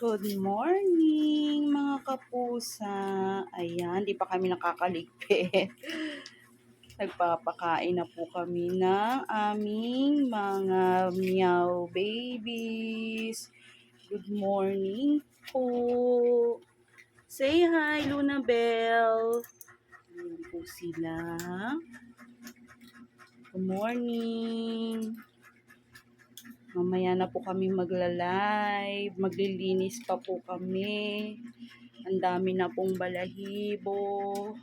Good morning mga kapusa. Ayan, di pa kami nakakaligpit. Nagpapakain na po kami ng aming mga meow babies. Good morning po. Say hi, Luna Bell. Ayan po sila. Good morning. Mamaya na po kami magla-live. Maglilinis pa po kami. Ang dami na pong balahibo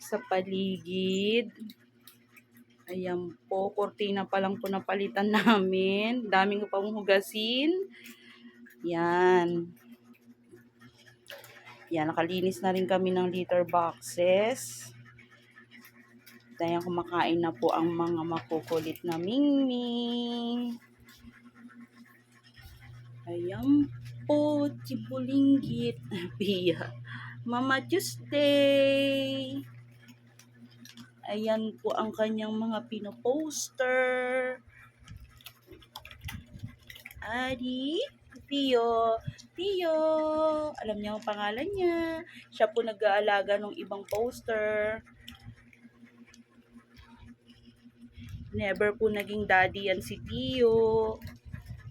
sa paligid. Ayan po, kortina pa lang po napalitan namin. Daming ko pang hugasin. Yan. Yan, nakalinis na rin kami ng litter boxes. Dahil kumakain na po ang mga makukulit na mingming. Ayan po, chipulinggit. Pia. Mama Tuesday. Ayan po ang kanyang mga pinoposter. Adi, Tio, Tio. Alam niya ang pangalan niya. Siya po nag-aalaga ng ibang poster. Never po naging daddy yan si Tio.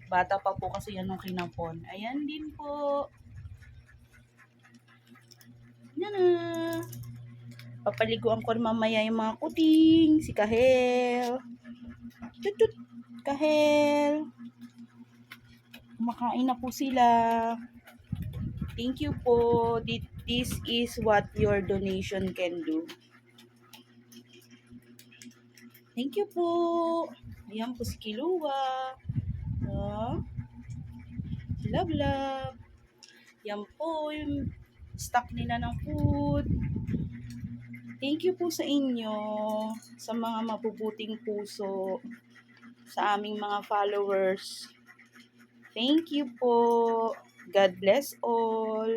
Bata pa po kasi yan nung kinapon. Ayan din po. Yan na. Papaliguan ko mamaya yung mga kuting. Si Kahel. Tutut. Kahel. Kumakain na po sila. Thank you po. Thi- This is what your donation can do. Thank you po. Ayan po si Kilua. Oh. Love, love. Yan po stock nila ng food. Thank you po sa inyo, sa mga mabubuting puso, sa aming mga followers. Thank you po. God bless all.